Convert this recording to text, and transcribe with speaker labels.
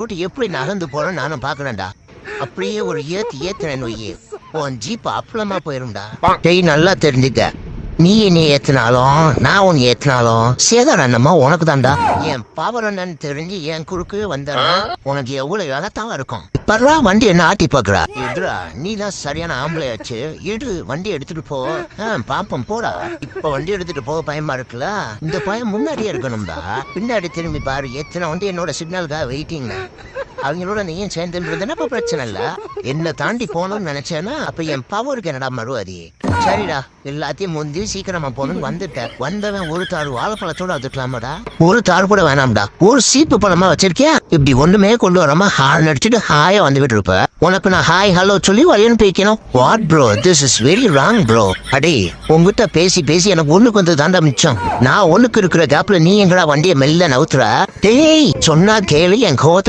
Speaker 1: Road எப்படி நகர்ந்து போறோம் நானும் பாக்குறேன்டா அப்படியே ஒரு ஏத்து ஏத்துறேன் நொய்யே. உன் ஜீப் அப்பளமா போயிரும்டா. டேய் நல்லா தெரிஞ்சுக்க. நீ என்னை ஏத்தினாலும் நான் உன்னை ஏத்தினாலும் சேதாரம் என்னமா உனக்கு தான்டா என் பவர் என்னன்னு தெரிஞ்சு என் குறுக்கு வந்தா உனக்கு எவ்வளவு வேலைத்தான் இருக்கும்? பரவா வண்டி என்ன ஆட்டி பாக்குறா எதுரா நீ தான் சரியான ஆம்பளை ஆச்சு. எடு வண்டி எடுத்துட்டு போ. பாப்பம் பாப்போம் போடா. இப்ப வண்டி எடுத்துட்டு போக பயமா இருக்குல்ல? இந்த பயம் முன்னாடியே இருக்கணும்டா. பின்னாடி திரும்பி பாரு எத்தனை வண்டி என்னோட சிக்னலுக்காக வெயிட்டிங் அவங்களோட நீயும் சேர்ந்து அப்போ பிரச்சனை இல்ல? என்ன தாண்டி போகணும்னு நினைச்சேன்னா அப்போ என் பவருக்கு என்னடா மறுவாதி சரிடா எல்லாத்தையும் முந்தி சீக்கிரமா போகணும்னு வந்துட்டேன். வந்தவன் ஒரு தாறு வாழைப்பழத்தோட அதுக்கலாமாடா ஒரு தாறு கூட வேணாம்டா. ஒரு சீப்பு பழமா வச்சிருக்கியா? இப்படி ஒண்ணுமே கொண்டு வராம ஹார்ன் அடிச்சுட்டு ஹாயா வந்துகிட்டு இருப்ப. உனக்கு நான் ஹாய் ஹலோ சொல்லி வழி அனுப்பி what bro this is very wrong bro அடே உங்ககிட்ட பேசி பேசி எனக்கு ஒண்ணுக்கு வந்து தாண்டா மிச்சம். நான் ஒண்ணுக்கு இருக்கிற கேப்ல நீ எங்கடா வண்டியை மெல்ல நவுத்துற? டேய் சொன்னா கேளு என் கோவத்துக்கு